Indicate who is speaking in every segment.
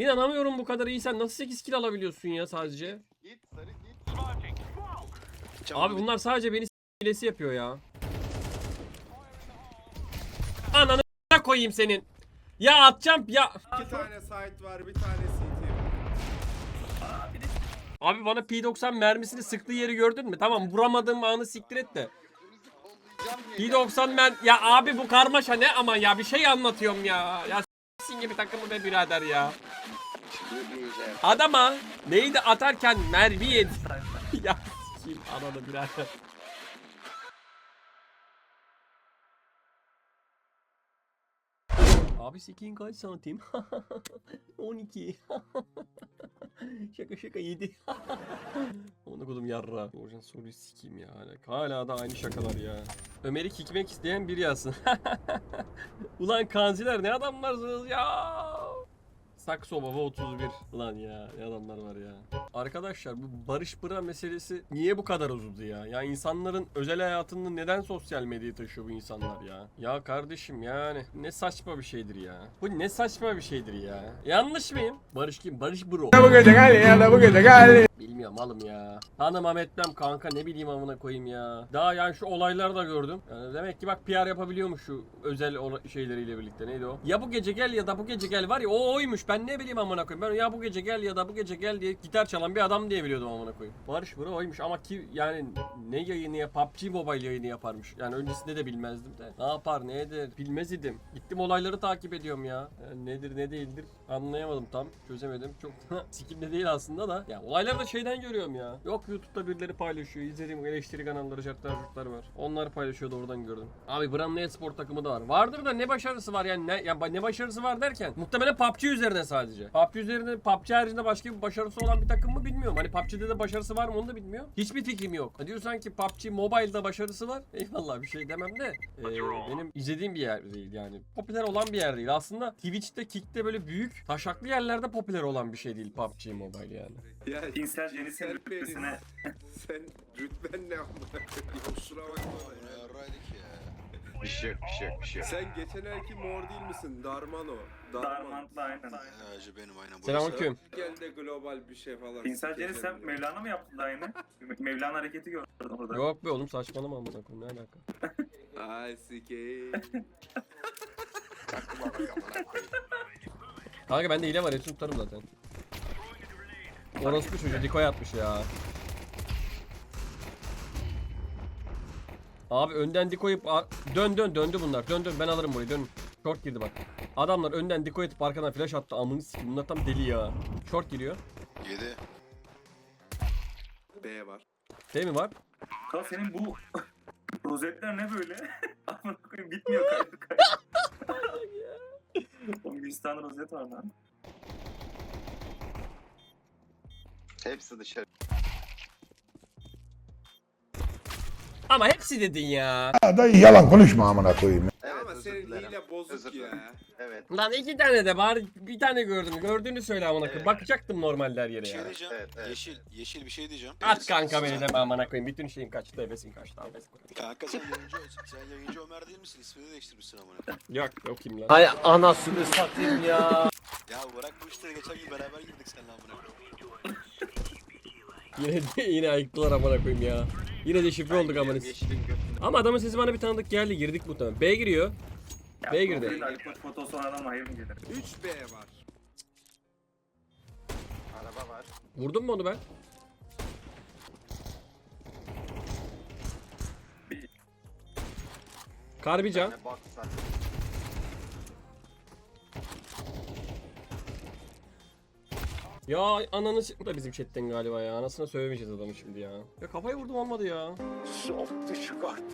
Speaker 1: İnanamıyorum bu kadar iyi. Sen nasıl 8 kill alabiliyorsun ya sadece?
Speaker 2: Git sarı git.
Speaker 1: Abi bunlar sadece beni s**lesi yapıyor ya. Ananı s**a koyayım senin. Ya atacağım ya.
Speaker 3: İki tane site var, bir tane CT.
Speaker 1: Abi bana P90 mermisini sıktığı yeri gördün mü? Tamam vuramadığım anı siktir et de.
Speaker 2: Götünüzü kollayacağım diye.
Speaker 1: P90 mer... Ya abi bu karmaşa ne ama ya bir şey anlatıyorum ya. Ya s**sin gibi takımı be birader ya. Adama neydi atarken mermi yedi. ya s**eyim ananı birader. Abi sikin kaç santim? 12. şaka şaka 7. Onu kodum yarra. Orjan soruyu sikeyim ya. Hala, da aynı şakalar ya. Ömer'i kikmek isteyen biri yazsın. Ulan kanziler ne adamlarsınız ya. Sakso Baba 31. Lan ya ne adamlar var ya. Arkadaşlar bu Barış Bıra meselesi niye bu kadar uzadı ya? Ya insanların özel hayatını neden sosyal medyaya taşıyor bu insanlar ya? Ya kardeşim yani ne saçma bir şeydir ya. Bu ne saçma bir şeydir ya. Yanlış mıyım? Barış kim? Barış Bro. Bilmiyorum alım ya. Tanımam etmem kanka ne bileyim amına koyayım ya. Daha yani şu olayları da gördüm. Yani demek ki bak PR yapabiliyormuş şu özel şeyleriyle birlikte. Neydi o? Ya bu gece gel ya da bu gece gel var ya o oymuş. Ben ne bileyim amına koyayım. Ben ya bu gece gel ya da bu gece gel diye gitar çalan bir adam diye biliyordum amına koyayım. Barış Bro oymuş ama ki yani ne yayını ya PUBG Mobile yayını yaparmış. Yani öncesinde de bilmezdim de. Ne yapar ne eder bilmez idim. Gittim olayları takip ediyorum ya. Yani nedir ne değildir anlayamadım tam. Çözemedim. Çok sikimde değil aslında da. Ya olayları da şeyden görüyorum ya. Yok YouTube'da birileri paylaşıyor. İzlediğim eleştiri kanalları, jartlar, jurtlar var. Onlar paylaşıyordu oradan gördüm. Abi Bramley Spor takımı da var. Vardır da ne başarısı var yani ne, yani ne başarısı var derken muhtemelen PUBG üzerine sadece. PUBG üzerinde PUBG haricinde başka bir başarısı olan bir takım mı bilmiyorum. Hani PUBG'de de başarısı var mı onu da bilmiyorum. Hiçbir fikrim yok. Ha diyorsan ki PUBG Mobile'da başarısı var. Eyvallah bir şey demem de. ee, benim izlediğim bir yer değil yani. Popüler olan bir yer değil. Aslında Twitch'te, Kick'te böyle büyük taşaklı yerlerde popüler olan bir şey değil PUBG Mobile yani.
Speaker 3: Ya
Speaker 4: Cinsel jenisin
Speaker 3: sen
Speaker 4: rütbesine
Speaker 3: sen rütben ne koyayım? Kusura bakma ya.
Speaker 2: Yarraydık ya. Bir şey yok bir şey yok bir şey yok.
Speaker 3: Sen geçen erki mor değil misin? Darman o.
Speaker 4: Darmant'la aynen.
Speaker 2: Hacı benim aynen.
Speaker 1: Selamünaleyküm.
Speaker 3: Gel de global bir şey falan. Sikeceğim
Speaker 4: jenis sen. Mevlana mı yaptın daha yine? Mevlana hareketi gördüm orada.
Speaker 1: Yok be oğlum saçmalama amına koyayım ne alaka.
Speaker 3: Ay sikeyim.
Speaker 1: Kanka bende hile var hepsini tutarım zaten. Orospu çocuğu dikoy atmış ya. Abi önden dikoyup a- dön dön döndü bunlar. Dön dön ben alırım burayı dön. Short girdi bak. Adamlar önden dikoy atıp arkadan flash attı. Amını sikim bunlar tam deli ya. Short giriyor.
Speaker 2: 7.
Speaker 3: B var.
Speaker 1: Değil mi var?
Speaker 4: Kal senin bu rozetler ne böyle? Amına koyayım bitmiyor kaydı kaydı. Oğlum 100 tane rozet var lan.
Speaker 2: Hepsi dışarı.
Speaker 1: Ama hepsi dedin ya.
Speaker 5: Ya dayı yalan konuşma amına koyayım.
Speaker 2: Evet
Speaker 3: Ama
Speaker 2: özür
Speaker 3: senin
Speaker 2: dilerim.
Speaker 3: hile bozuk
Speaker 2: Özür dilerim.
Speaker 3: ya.
Speaker 2: Evet.
Speaker 1: Lan iki tane de bari bir tane gördüm. Gördüğünü söyle amına koyayım.
Speaker 2: Evet.
Speaker 1: Bakacaktım normalde her
Speaker 6: Bir
Speaker 1: yere
Speaker 6: şey
Speaker 1: ya.
Speaker 6: diyeceğim.
Speaker 2: Evet, evet.
Speaker 6: Yeşil, yeşil bir şey diyeceğim.
Speaker 1: At kanka beni de amına koyayım. Bütün şeyin kaçtı. Hevesin kaçtı. Hevesin kaçtı.
Speaker 6: Kanka sen yayıncı, sen yayıncı Ömer değil misin? İsmini değiştirmişsin amına.
Speaker 1: Yok yok kim lan?
Speaker 7: Hay anasını satayım ya.
Speaker 6: Ya bırak bu işleri geçen gün beraber girdik seninle amına.
Speaker 1: Yine de, yine ayıktılar amına koyayım ya. Yine de şifre olduk amına. Ama adamın sesi bana bir tanıdık geldi. Girdik muhtemelen. B giriyor.
Speaker 4: Ya,
Speaker 1: B'ye girdi.
Speaker 4: Koç fotosu adam hayır mı gelir?
Speaker 3: 3 B var.
Speaker 2: Araba var.
Speaker 1: Vurdum mu onu ben? Karbican. Ya ananı s- Bu da bizim chatten galiba ya. Anasına söylemeyeceğiz adamı şimdi ya. Ya kafayı vurdum olmadı ya.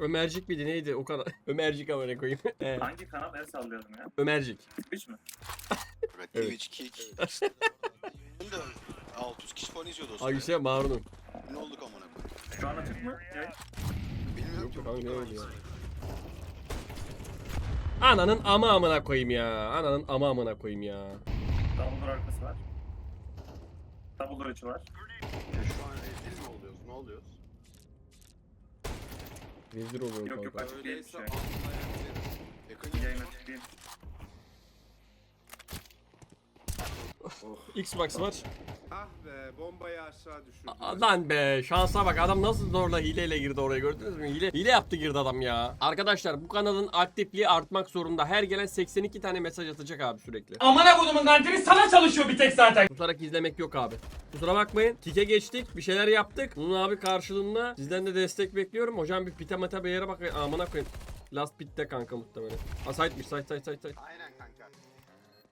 Speaker 1: Ömercik miydi neydi o kadar. Ömercik amına koyayım. He,
Speaker 4: Hangi kanal el sallayalım ya?
Speaker 1: Ömercik.
Speaker 4: Twitch mi?
Speaker 6: Evet,
Speaker 1: Evet.
Speaker 6: Twitch, Kick. Benim de 600 kişi falan izliyordu o
Speaker 1: Ay
Speaker 6: sırada.
Speaker 1: Marun'um.
Speaker 6: Ne olduk amına koyayım?
Speaker 4: Şu an açık mı? Evet.
Speaker 6: Bilmiyorum
Speaker 1: Yok
Speaker 6: ki.
Speaker 1: kanka,
Speaker 6: unuttum
Speaker 1: ne öyle ya? Ananın ama amına koyayım ya. Ananın ama amına koyayım ya.
Speaker 4: Dumbledore arkası var. Dumbledore içi var.
Speaker 2: Ya şu an rezil mi oluyoruz? Ne oluyoruz?
Speaker 1: Rezil oluyorum
Speaker 4: Yok, yok,
Speaker 1: kanka.
Speaker 4: açık değil bir
Speaker 3: Öyleyse
Speaker 4: şey.
Speaker 3: alt ayak
Speaker 6: Yakın
Speaker 4: Yayın açık değil.
Speaker 1: Xbox var.
Speaker 3: Ah be bombayı aşağı düşürdü.
Speaker 1: Lan be şansa bak adam nasıl zorla hileyle girdi oraya gördünüz mü? Hile, hile yaptı girdi adam ya. Arkadaşlar bu kanalın aktifliği artmak zorunda. Her gelen 82 tane mesaj atacak abi sürekli.
Speaker 8: Amına kodumun kantini sana çalışıyor bir tek zaten.
Speaker 1: Tutarak izlemek yok abi. Kusura bakmayın. Kike geçtik. Bir şeyler yaptık. Bunun abi karşılığında sizden de destek bekliyorum. Hocam bir pite mata bir yere bakın. Amına koyayım. Last pitte kanka muhtemelen. Ha site'miş site site site site.
Speaker 2: Aynen kanka.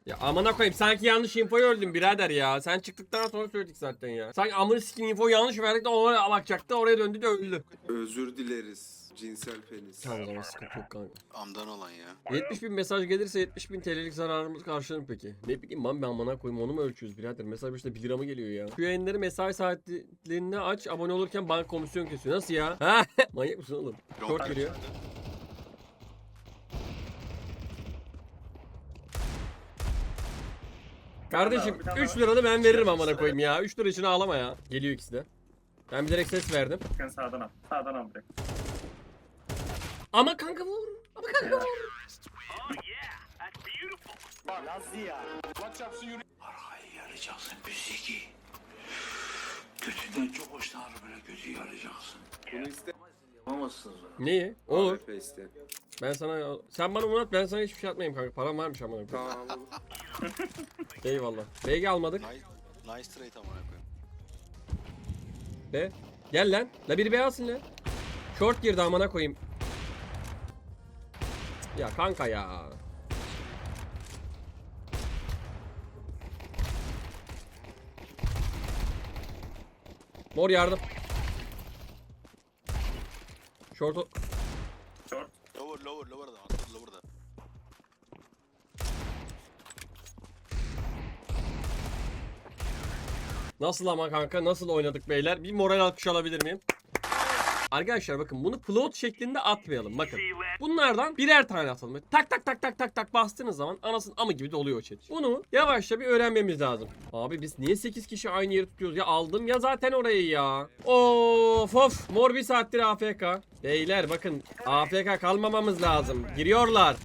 Speaker 1: Ya amına koyayım sanki yanlış infoyu öldüm birader ya. Sen çıktıktan sonra söyledik zaten ya. Sanki amına sikin infoyu yanlış verdik de ona bakacaktı oraya döndü de öldü.
Speaker 3: Özür dileriz. Cinsel penis.
Speaker 1: Tamam zaman sıkıntı yok kanka.
Speaker 6: Amdan olan ya.
Speaker 1: 70 bin mesaj gelirse 70 bin TL'lik zararımız karşılanır peki? Ne bileyim lan ben amına koyayım onu mu ölçüyoruz birader? Mesaj başına 1 lira mı geliyor ya? Şu yayınları mesai saatlerinde aç abone olurken banka komisyon kesiyor. Nasıl ya? Ha? Manyak mısın oğlum? Short geliyor. Kardeşim
Speaker 4: Bir tane
Speaker 1: 3
Speaker 4: var.
Speaker 1: lira da ben veririm amına koyayım ya. 3 lira için ağlama ya. Geliyor ikisi de. Ben bilerek ses verdim.
Speaker 4: Sen sağdan al. Sağdan al direkt.
Speaker 1: Ama kanka vur. Ama kanka vur.
Speaker 9: Yarayacaksın. Götünden çok hoşlanır böyle götü yarayacaksın.
Speaker 3: Bunu iste.
Speaker 9: Yapamazsınız.
Speaker 1: Neyi? Olur.
Speaker 3: AWP iste.
Speaker 1: Ben sana sen bana bunu at ben sana hiçbir şey atmayayım kanka. Param varmış amına koyayım.
Speaker 3: Tamam.
Speaker 1: Eyvallah. BG almadık.
Speaker 6: Nice, nice trade amına koyayım.
Speaker 1: Be. Gel lan. La biri B alsın lan. Short girdi amına koyayım. Ya kanka ya. Mor yardım. Short.
Speaker 6: Lower, lower, da. Da.
Speaker 1: Nasıl ama kanka nasıl oynadık beyler? Bir moral alkış alabilir miyim? Arkadaşlar bakın bunu float şeklinde atmayalım bakın. Bunlardan birer tane atalım. Tak tak tak tak tak tak bastığınız zaman anasının amı gibi doluyor chat. Bunu yavaşça bir öğrenmemiz lazım. Abi biz niye 8 kişi aynı yeri tutuyoruz ya? Aldım ya zaten orayı ya. Of of. Mor bir saattir AFK. Beyler bakın AFK kalmamamız lazım. Giriyorlar.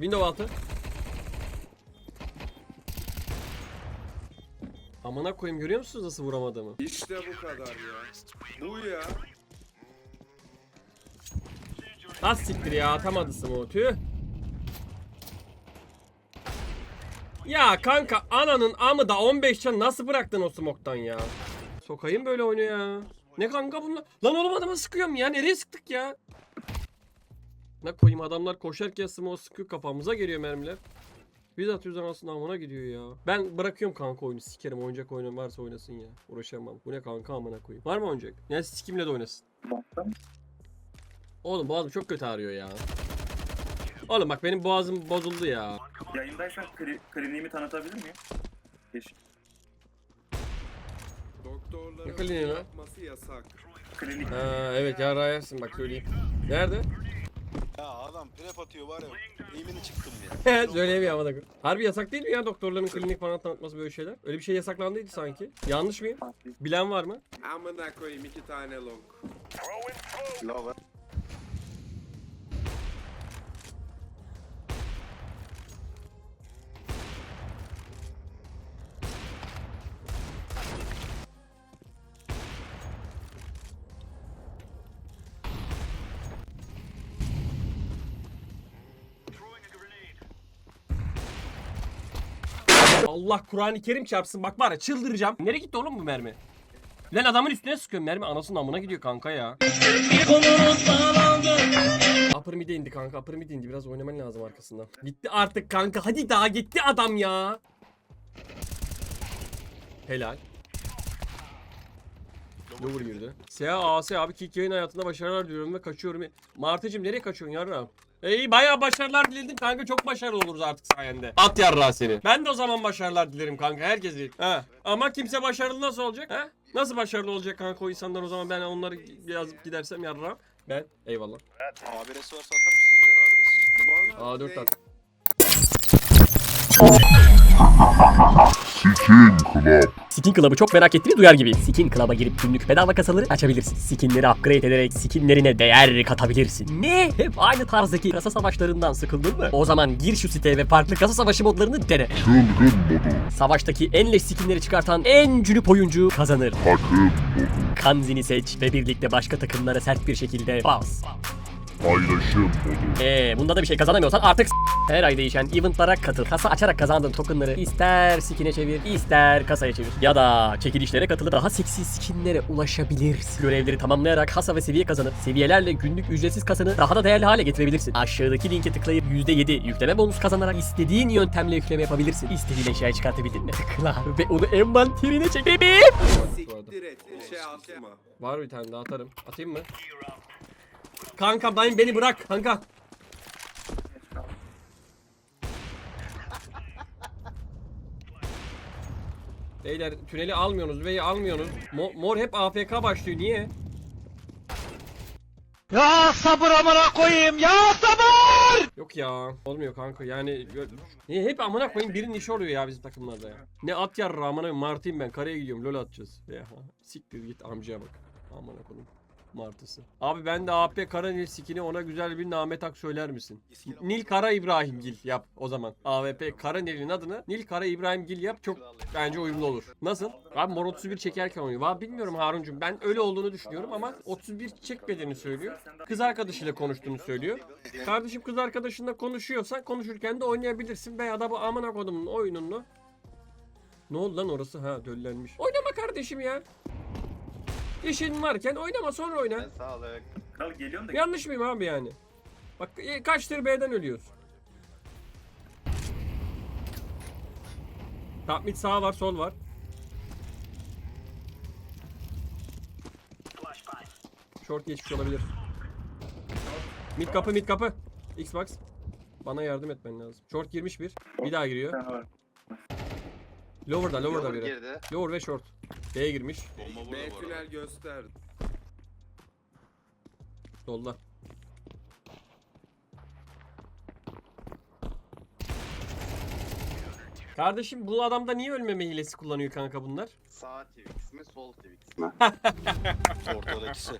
Speaker 1: Window altı. Amına koyayım görüyor musunuz nasıl vuramadığımı?
Speaker 3: İşte bu kadar ya. Bu ya.
Speaker 1: Az siktir ya atamadı smoke tüh. Ya kanka ananın amı da 15 can nasıl bıraktın o smoke'tan ya? Sokayım böyle oyunu ya. Ne kanka bunlar? Lan oğlum adama sıkıyorum ya. Nereye sıktık ya? Ne koyayım adamlar koşarken smoke sıkıyor kafamıza geliyor mermiler. Biz atıyoruz anasını amına gidiyor ya. Ben bırakıyorum kanka oyunu sikerim oyuncak oyunu varsa oynasın ya. Uğraşamam. Bu ne kanka amına koyayım. Var mı oyuncak? Yani sikimle de oynasın. Oğlum boğazım çok kötü ağrıyor ya. Oğlum bak benim boğazım bozuldu ya.
Speaker 4: Yayındaysan kli, kliniğimi tanıtabilir miyim? Geç.
Speaker 1: Ne kliniği lan?
Speaker 4: Klinik.
Speaker 1: Ha evet yarrağı yersin bak söyleyeyim. Nerede?
Speaker 6: Ya adam prep atıyor var ya. Eğimini çıktım ya.
Speaker 1: Söyleyemiyorum ama Harbi yasak değil mi ya doktorların klinik falan tanıtması böyle şeyler? Öyle bir şey yasaklandıydı sanki. Yanlış mıyım? Bilen var mı?
Speaker 3: Amına koyayım iki tane long.
Speaker 2: Lower.
Speaker 1: Allah Kur'an-ı Kerim çarpsın bak var ya çıldıracağım. Nereye gitti oğlum bu mermi? Lan adamın üstüne sıkıyorum mermi anasının amına gidiyor kanka ya. Upper mid'e indi kanka upper mid'e indi biraz oynaman lazım arkasından. Gitti artık kanka hadi daha gitti adam ya. Helal. Lower girdi. Seha AS abi kick yayın hayatında başarılar diliyorum ve kaçıyorum. Martıcım nereye kaçıyorsun yarra? İyi bayağı başarılar diledim kanka çok başarılı oluruz artık sayende. At yarra seni. Ben de o zaman başarılar dilerim kanka herkes değil. Ha. Ama kimse başarılı nasıl olacak? Ha? Nasıl başarılı olacak kanka o insanlar o zaman ben onları yazıp gidersem yarra. Ben eyvallah.
Speaker 6: Abiresi varsa atar mısınız birer abiresi?
Speaker 3: Bana
Speaker 1: A4
Speaker 3: ne-
Speaker 1: at.
Speaker 10: Skin Club'ı çok merak ettiğini duyar gibi. Skin Club'a girip günlük bedava kasaları açabilirsin. Skinleri upgrade ederek skinlerine değer katabilirsin. Ne? Hep aynı tarzdaki kasa savaşlarından sıkıldın mı? O zaman gir şu siteye ve farklı kasa savaşı modlarını dene. Savaştaki en leş skinleri çıkartan en cünüp oyuncu kazanır. Kanzini seç ve birlikte başka takımlara sert bir şekilde bas. Eee bunda da bir şey kazanamıyorsan artık her ay değişen eventlara katıl. Kasa açarak kazandığın tokenları ister skine çevir, ister kasaya çevir. Ya da çekilişlere katılıp daha seksi skinlere ulaşabilirsin. Görevleri tamamlayarak kasa ve seviye kazanıp seviyelerle günlük ücretsiz kasanı daha da değerli hale getirebilirsin. Aşağıdaki linke tıklayıp %7 yükleme bonus kazanarak istediğin yöntemle yükleme yapabilirsin. İstediğin eşyayı çıkartabildin mi? Tıkla ve onu envanterine çek bebeğim.
Speaker 3: Siktir et. Şey atma.
Speaker 1: Var bir tane daha atarım. Atayım mı? Kanka ben beni bırak kanka. Beyler tüneli almıyorsunuz veya almıyorsunuz. Mo- mor hep AFK başlıyor. Niye?
Speaker 7: Ya sabır amına koyayım ya sabır!
Speaker 1: Yok ya. Olmuyor kanka. Yani niye hep amına koyayım birinin işi oluyor ya bizim takımlarda ya. Ne at yarra amına martıyım ben. Karaya gidiyorum. LoL atacağız. Ya, siktir git amcaya bak. Amına koyayım. Martısı. Abi ben de AP Kara Nil skini ona güzel bir Namet Ak söyler misin? Nil Kara İbrahim Gil yap o zaman. AVP Kara Nil'in adını Nil Kara İbrahim Gil yap çok bence uyumlu olur. Nasıl? Abi Mor 31 çekerken oynuyor. Valla bilmiyorum Haruncum ben öyle olduğunu düşünüyorum ama 31 çekmediğini söylüyor. Kız arkadaşıyla konuştuğunu söylüyor. Kardeşim kız arkadaşınla konuşuyorsan konuşurken de oynayabilirsin veya da bu amına kodumun oyununu. Ne oldu lan orası? Ha döllenmiş. Oynama kardeşim ya. İşin varken oynama sonra oyna.
Speaker 2: Sağlık.
Speaker 4: Kral geliyorum da
Speaker 1: Yanlış mıyım abi yani? Bak e, kaçtır B'den ölüyoruz. Top mid sağ var sol var. Short geçmiş olabilir. Mid kapı mid kapı. Xbox. Bana yardım etmen lazım. Short girmiş bir. Bir daha giriyor. Lower'da lower'da
Speaker 2: Yolun
Speaker 1: biri.
Speaker 2: girdi.
Speaker 1: Lower ve short. B'ye girmiş.
Speaker 6: Bomba
Speaker 3: B
Speaker 6: burada bu arada.
Speaker 3: tünel gösterdi.
Speaker 1: Solda. Kardeşim bu adamda niye ölmeme hilesi kullanıyor kanka bunlar?
Speaker 2: Sağ Twix mi sol Twix mi?
Speaker 6: Ortada ikisi.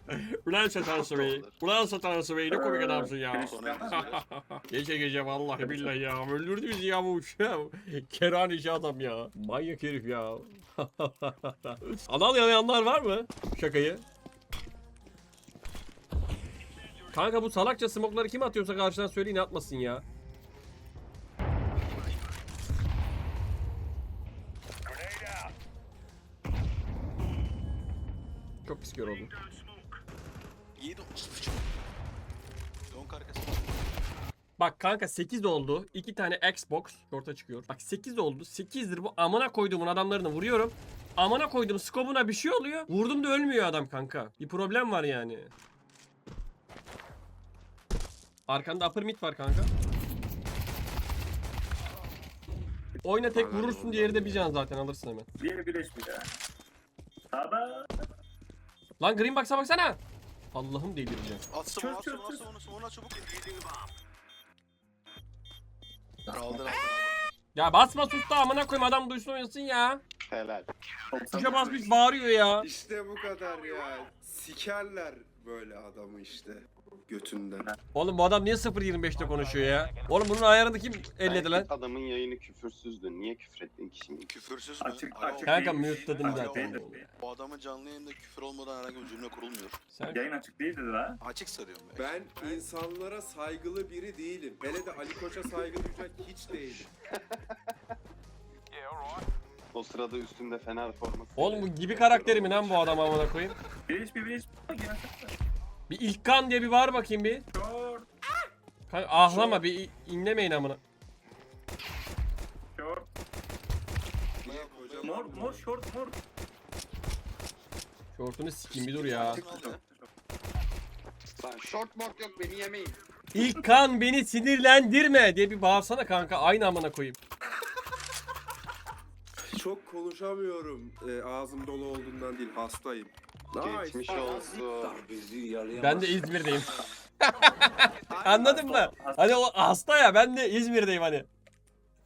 Speaker 1: Ulan satan sıvayı. Ulan satan sıvayı ne komik adamsın ya. Gece gece vallahi billahi ya. Öldürdü bizi ya bu uç. Keran işi adam ya. Manyak herif ya. Anal yanayanlar var mı? Şakayı. Kanka bu salakça smokları kim atıyorsa karşıdan söyleyin atmasın ya.
Speaker 6: Donk arkası.
Speaker 1: Bak kanka 8 oldu. 2 tane Xbox orta çıkıyor. Bak 8 oldu. 8'dir bu amına koyduğumun adamlarını vuruyorum. Amına koydum skobuna bir şey oluyor. Vurdum da ölmüyor adam kanka. Bir problem var yani. Arkanda upper mid var kanka. Oyna tek vurursun diğeri de bir can zaten alırsın hemen.
Speaker 4: Diğeri birleş bir daha.
Speaker 1: Lan green box'a baksana. Allah'ım delireceğim.
Speaker 6: Atsın
Speaker 4: Çöz,
Speaker 6: onu atsın
Speaker 4: çöz,
Speaker 6: onu
Speaker 4: çöz.
Speaker 6: atsın onu atsın ona çabuk.
Speaker 1: Ya basma sus da amına koyayım adam duysun oynasın ya.
Speaker 2: Helal.
Speaker 1: Tuşa basmış bağırıyor ya.
Speaker 3: İşte bu kadar ya. Sikerler böyle adamı işte. Götünden.
Speaker 1: Oğlum bu adam niye 0.25'te konuşuyor ya? Oğlum bunun ayarını kim elledi lan?
Speaker 2: Adamın yayını küfürsüzdü. Niye küfür ettin ki şimdi?
Speaker 6: Küfürsüz mü?
Speaker 4: Açık
Speaker 6: Alo.
Speaker 4: açık
Speaker 1: Kanka mute'ladım zaten.
Speaker 6: Bu adamın canlı yayında küfür olmadan herhangi bir cümle kurulmuyor.
Speaker 1: Sen
Speaker 4: Yayın açık değildi la.
Speaker 6: Açık sarıyorum ben.
Speaker 3: Ben insanlara saygılı biri değilim. Hele de Ali Koç'a saygı duyacak hiç değilim.
Speaker 2: O sırada üstünde Fener forması.
Speaker 1: Oğlum bu gibi karakteri mi lan bu adam amına koyayım?
Speaker 4: Birleş bir. Gelsene.
Speaker 1: Bir İlkan diye bir var bakayım bir.
Speaker 4: Short.
Speaker 1: Kanka ahlama bir inlemeyin amına.
Speaker 4: Short. Mor mor short mor.
Speaker 1: Şortunu sikeyim bir dur ya.
Speaker 2: Lan short mort yok beni yemeyin.
Speaker 1: İlkan beni sinirlendirme diye bir bağırsana kanka aynı amına koyayım.
Speaker 3: Çok konuşamıyorum. Ee, ağzım dolu olduğundan değil hastayım.
Speaker 2: Geçmiş olsun.
Speaker 9: Bizi.
Speaker 1: Ben de İzmir'deyim. Anladın mı? Hani o hasta ya ben de İzmir'deyim hani.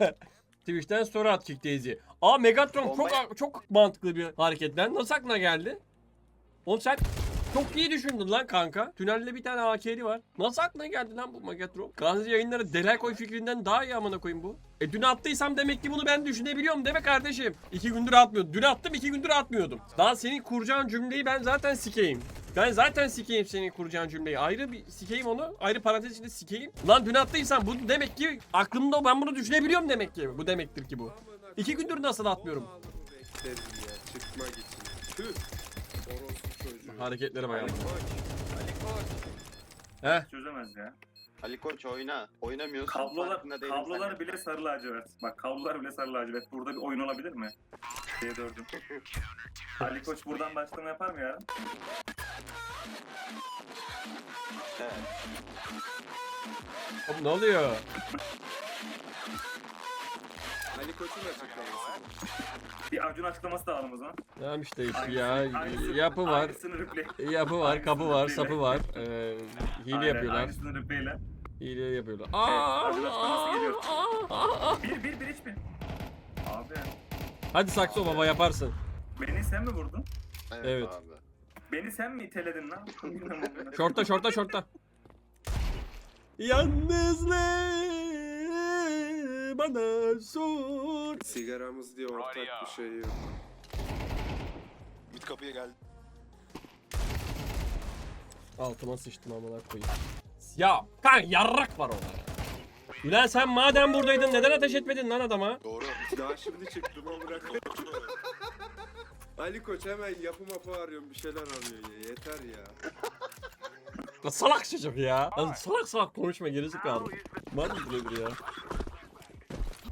Speaker 1: Twitch'ten story at kick Daisy. Aa Megatron çok çok mantıklı bir hareket lan. Nasıl aklına geldi? Oğlum sen çok iyi düşündün lan kanka. Tünelde bir tane AK'li var. Nasıl aklına geldi lan bu Megatron? Gazi yayınları Delay fikrinden daha iyi amına koyayım bu. E dün attıysam demek ki bunu ben düşünebiliyorum deme kardeşim. İki gündür atmıyordum. Dün attım iki gündür atmıyordum. Daha senin kuracağın cümleyi ben zaten sikeyim. Ben zaten sikeyim senin kuracağın cümleyi. Ayrı bir sikeyim onu. Ayrı parantez içinde sikeyim. Lan dün attıysam bu demek ki aklımda ben bunu düşünebiliyorum demek ki. Bu demektir ki bu. İki gündür nasıl atmıyorum?
Speaker 3: Çıkmak için. Tüh.
Speaker 1: Hareketlere bak.
Speaker 3: Ali Koç.
Speaker 1: Heh.
Speaker 4: Çözemez ya.
Speaker 2: Ali Koç oyna. Oynamıyorsun.
Speaker 4: Kablolar, kablolar
Speaker 2: sen.
Speaker 4: bile sarı lacivert. Bak kablolar bile sarı lacivert. Burada bir oyun olabilir mi? D4'üm. Ali Koç buradan başlama yapar mı ya?
Speaker 2: Evet.
Speaker 1: Oğlum ne oluyor?
Speaker 3: Ali Koç'un açıklaması.
Speaker 4: Bir Acun açıklaması da alalım o zaman.
Speaker 1: Tamam işte
Speaker 4: Aynısı-
Speaker 1: ya
Speaker 4: aynısı-
Speaker 1: yapı var.
Speaker 4: Aynısını replay.
Speaker 1: Yapı var, kapı var,
Speaker 4: Aynısını
Speaker 1: sapı var. Ee, hile
Speaker 4: Aynen,
Speaker 1: yapıyorlar.
Speaker 4: Aynısını replayle.
Speaker 1: Hile yapıyorlar. Aa,
Speaker 4: Acun açıklaması geliyor. Bir, bir, bir hiç mi? Abi
Speaker 1: Hadi sakso baba yaparsın.
Speaker 4: beni sen mi vurdun?
Speaker 2: Evet,
Speaker 1: Evet.
Speaker 2: abi.
Speaker 4: Beni sen mi iteledin lan?
Speaker 1: Şorta şorta şorta. Yalnızlığı bana sor.
Speaker 3: Sigaramız diye ortak bir şey yok.
Speaker 6: Mid kapıya geldi.
Speaker 1: Altıma sıçtım amına koyayım. Ya kan yarrak var orada. Ulan sen madem buradaydın neden ateş etmedin lan adama?
Speaker 6: Doğru.
Speaker 3: Daha şimdi çıktım amına koyayım. Ali Koç hemen yapı mapı arıyorum bir şeyler arıyor ya yeter ya.
Speaker 1: Lan salak çocuk ya. Lan salak salak konuşma gerisi kaldı. Var mı nedir ya?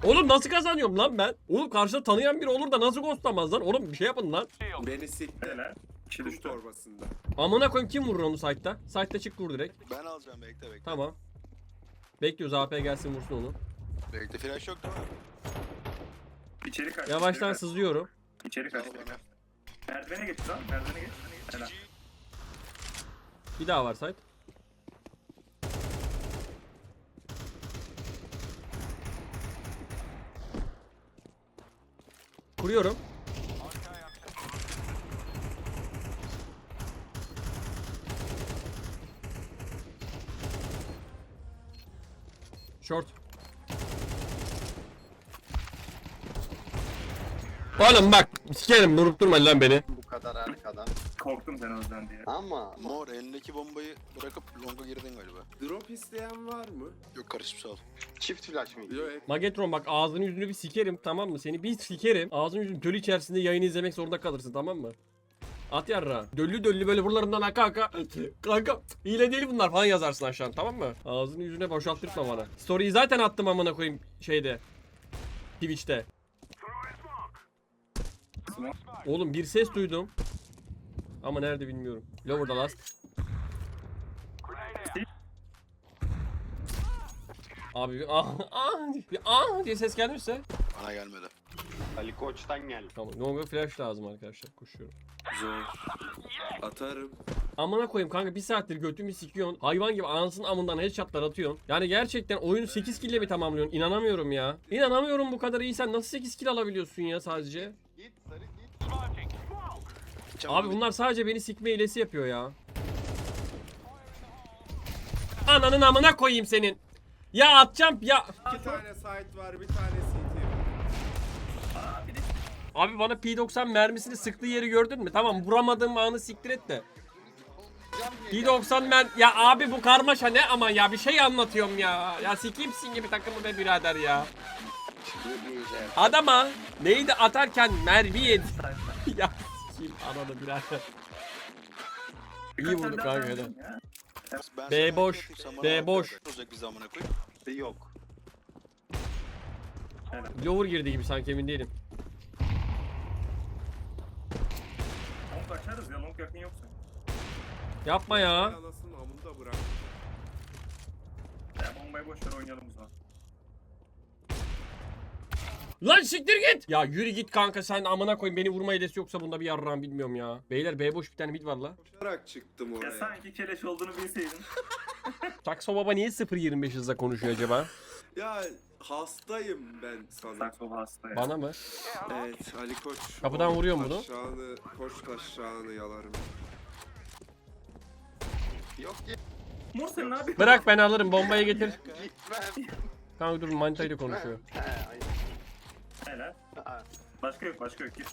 Speaker 1: Oğlum nasıl kazanıyorum lan ben? Oğlum karşıda tanıyan biri olur da nasıl ghostlamaz lan? Oğlum bir şey yapın lan.
Speaker 3: Beni sikti. Kum
Speaker 4: düştü.
Speaker 3: torbasında.
Speaker 1: Amına koyayım kim vurur onu site'da? Site'da çık vur direkt.
Speaker 6: Ben alacağım bekle bekle.
Speaker 1: Tamam. Bekliyoruz AP gelsin vursun onu.
Speaker 6: Bekle flash yok değil mi?
Speaker 4: İçeri kaç.
Speaker 1: Yavaştan
Speaker 4: içeri kaç.
Speaker 1: sızlıyorum.
Speaker 4: İçeri kaç.
Speaker 6: Al bana.
Speaker 4: Merdivene geç lan. Merdivene geç. Helal.
Speaker 1: Bir daha var site. Kuruyorum. Short. Oğlum bak sikerim durup durma lan beni.
Speaker 4: Sen özden diye.
Speaker 2: Ama
Speaker 6: Mor elindeki bombayı bırakıp longa girdin galiba.
Speaker 3: Drop isteyen var mı?
Speaker 6: Yok karışıp sağ ol.
Speaker 2: çift flash mıydı?
Speaker 3: Yok hep
Speaker 1: Magetron bak ağzını yüzünü bir sikerim tamam mı? Seni bir sikerim. Ağzını yüzünü dölü içerisinde yayını izlemek zorunda kalırsın tamam mı? At yarra. Döllü döllü böyle buralarından aka aka. Kanka hile değil bunlar falan yazarsın aşağı tamam mı? Ağzını yüzüne boşalttırma bana. Story'yi zaten attım amına koyayım şeyde. Twitch'te. Oğlum bir ses duydum. Ama nerede bilmiyorum. Lower'da last. Abi bir ah ah bir ah diye ses gelmişse.
Speaker 6: Bana gelmedi.
Speaker 2: Ali Koç'tan geldi.
Speaker 1: Tamam. Longa flash lazım arkadaşlar. Koşuyorum.
Speaker 3: zor. Atarım.
Speaker 1: Amına koyayım kanka bir saattir götümü sikiyorsun. Hayvan gibi anasının amından headshotlar atıyorsun. Yani gerçekten oyunu 8 kill mi tamamlıyorsun? İnanamıyorum ya. İnanamıyorum bu kadar iyi. Sen nasıl 8 kill alabiliyorsun ya sadece?
Speaker 2: Git sarı git.
Speaker 6: Gideceğim
Speaker 1: Abi bunlar sadece beni sikme hilesi yapıyor ya. Ananın amına koyayım senin. Ya atacağım ya.
Speaker 3: İki tane site var bir tane CT var.
Speaker 1: Abi bana P90 mermisini sıktığı yeri gördün mü? Tamam vuramadığım anı siktir et de. P90 mer... Ya abi bu karmaşa ne ama ya bir şey anlatıyorum ya. Ya sikimsin gibi takımı be birader ya. Adama neydi atarken mermi yedi. Ya sikeyim ananı birader. İyi vurdu kanka.
Speaker 6: Ben
Speaker 1: B
Speaker 6: sana
Speaker 1: boş,
Speaker 6: yapayım, sen bana
Speaker 1: B
Speaker 6: bak.
Speaker 1: boş.
Speaker 2: Yok.
Speaker 1: Lower girdi gibi sanki emin değilim.
Speaker 4: Long açarız ya. Long yakın yoksa.
Speaker 1: Yapma ya.
Speaker 3: Anasının amında bırak.
Speaker 4: Ya bombayı boş ver oynayalım o zaman.
Speaker 1: Lan siktir git. Ya yürü git kanka sen amına koyayım beni vurma hedesi yoksa bunda bir yarrağım bilmiyorum ya. Beyler B boş bir tane mid var la.
Speaker 3: Koşarak çıktım
Speaker 4: Ya
Speaker 3: oraya.
Speaker 4: sanki keleş olduğunu bilseydin.
Speaker 1: Sakso baba niye 0.25 hızla konuşuyor acaba?
Speaker 3: Ya hastayım ben sana.
Speaker 4: Sakso hasta ya.
Speaker 1: Bana mı?
Speaker 3: Evet Ali Koç.
Speaker 1: Kapıdan
Speaker 3: o
Speaker 1: vuruyor mu bunu?
Speaker 3: Taşağını, koç taşağını yalarım.
Speaker 2: Yok ki.
Speaker 4: Muhsin ne yapıyorsun?
Speaker 1: Bırak ben alırım bombayı getir.
Speaker 2: Gitmem.
Speaker 1: Kanka dur manitayla konuşuyor.
Speaker 4: Helal.
Speaker 2: Ha,
Speaker 4: Başka yok başka yok. Gir.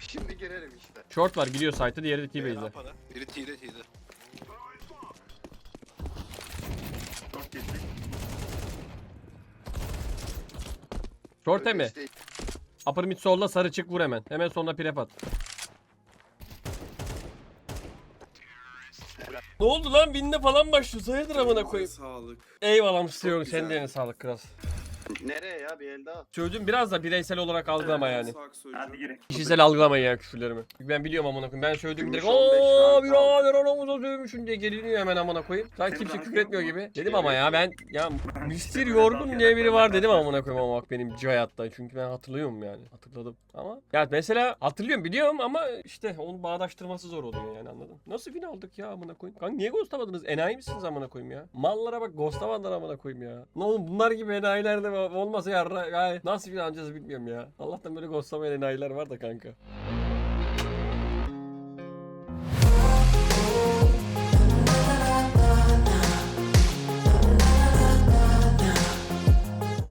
Speaker 2: Şimdi girerim işte.
Speaker 1: Short var gidiyor site'ı diğeri de T-base'de.
Speaker 6: Rampada. Biri T'de T'de.
Speaker 4: Çok geçtik.
Speaker 1: Short mi?
Speaker 2: İşte
Speaker 1: Upper mid solda sarı çık vur hemen. Hemen sonuna prep at. Ne oldu lan? Binle falan başlıyor. Hayırdır amına koyayım.
Speaker 3: Sağlık.
Speaker 1: Eyvallah mısın
Speaker 3: güzel.
Speaker 1: Sen de eline sağlık kral.
Speaker 2: Nereye ya bir el daha?
Speaker 1: Sözüm biraz da bireysel olarak algılama yani.
Speaker 4: Hadi girin.
Speaker 1: Kişisel algılamayın ya küfürlerimi. Çünkü ben biliyorum amına koyayım. Ben söylediğim direkt ooo birader anamıza sövmüşsün diye geliniyor hemen amına koyayım. Sanki kimse küfür etmiyor gibi. Dedim ama ya ben ya Mr. Yorgun diye biri var dedim amına koyayım ama bak benim hayatta. Çünkü ben hatırlıyorum yani. Hatırladım. Ama ya mesela hatırlıyorum biliyorum ama işte onu bağdaştırması zor oluyor yani anladın. Nasıl win aldık ya amına koyayım? Kanka niye ghostlamadınız? Enayi misiniz amına koyayım ya? Mallara bak ghostlamadılar amına koyayım ya. Ne oğlum bunlar gibi enayiler de olmasa yarra ya nasıl win alacağız bilmiyorum ya. Allah'tan böyle ghostlamayan enayiler var da kanka.